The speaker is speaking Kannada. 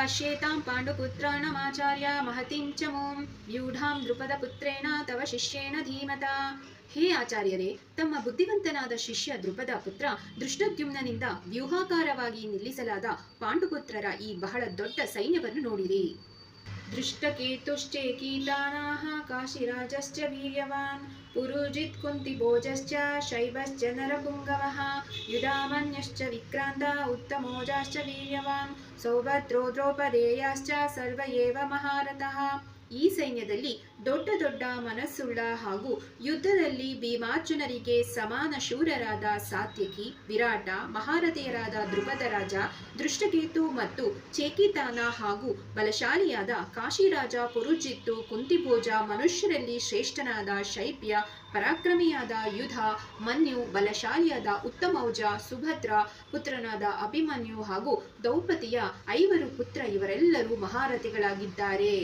ಪಶ್ಯೇತಾಂ ಪಾಂಡುಪುತ್ರಾಣಮಾಚಾರ್ಯ ಮಹತಿಂ ಚ ಮೂಂ ವ್ಯೂಢಾಂ ದೃಪದಪುತ್ರೇಣ ತವ ಶಿಷ್ಯೇಣ ಧೀಮತ ಹೇ ಆಚಾರ್ಯರೇ ತಮ್ಮ ಬುದ್ಧಿವಂತನಾದ ಶಿಷ್ಯ ದೃಪದ ಪುತ್ರ ದೃಷ್ಟದ್ಯುಮ್ನನಿಂದ ವ್ಯೂಹಾಕಾರವಾಗಿ ನಿಲ್ಲಿಸಲಾದ ಪಾಂಡುಪುತ್ರರ ಈ ಬಹಳ ದೊಡ್ಡ ಸೈನ್ಯವನ್ನು ನೋಡಿರಿ दृष्टकेतुश्चेकीतानाः काशिराजश्च वीर्यवान् पुरुजित् कुन्तिभोजश्च शैवश्च नरपुङ्गवः युधामन्यश्च विक्रान्ता उत्तमोजाश्च वीर्यवान् सौभद्रो द्रौपदेयाश्च सर्व एव महारथः ಈ ಸೈನ್ಯದಲ್ಲಿ ದೊಡ್ಡ ದೊಡ್ಡ ಮನಸ್ಸುಳ್ಳ ಹಾಗೂ ಯುದ್ಧದಲ್ಲಿ ಭೀಮಾರ್ಜುನರಿಗೆ ಸಮಾನ ಶೂರರಾದ ಸಾತ್ಯಕಿ ವಿರಾಟ, ಮಹಾರಥಿಯರಾದ ದ್ರುಪದ ರಾಜ, ದೃಷ್ಟಕೇತು ಮತ್ತು ಚೇಕಿತಾನ ಹಾಗೂ ಬಲಶಾಲಿಯಾದ ಕಾಶಿರಾಜ ಪುರುಜಿತ್ತು ಕುಂತಿಭೋಜ ಮನುಷ್ಯರಲ್ಲಿ ಶ್ರೇಷ್ಠನಾದ ಶೈಪ್ಯ, ಪರಾಕ್ರಮಿಯಾದ ಯುಧ, ಮನ್ಯು, ಬಲಶಾಲಿಯಾದ ಉತ್ತಮೌಜ, ಸುಭದ್ರ, ಪುತ್ರನಾದ ಅಭಿಮನ್ಯು ಹಾಗೂ ದ್ರೌಪದಿಯ ಐವರು ಪುತ್ರ ಇವರೆಲ್ಲರೂ ಮಹಾರಥಿಗಳಾಗಿದ್ದಾರೆ.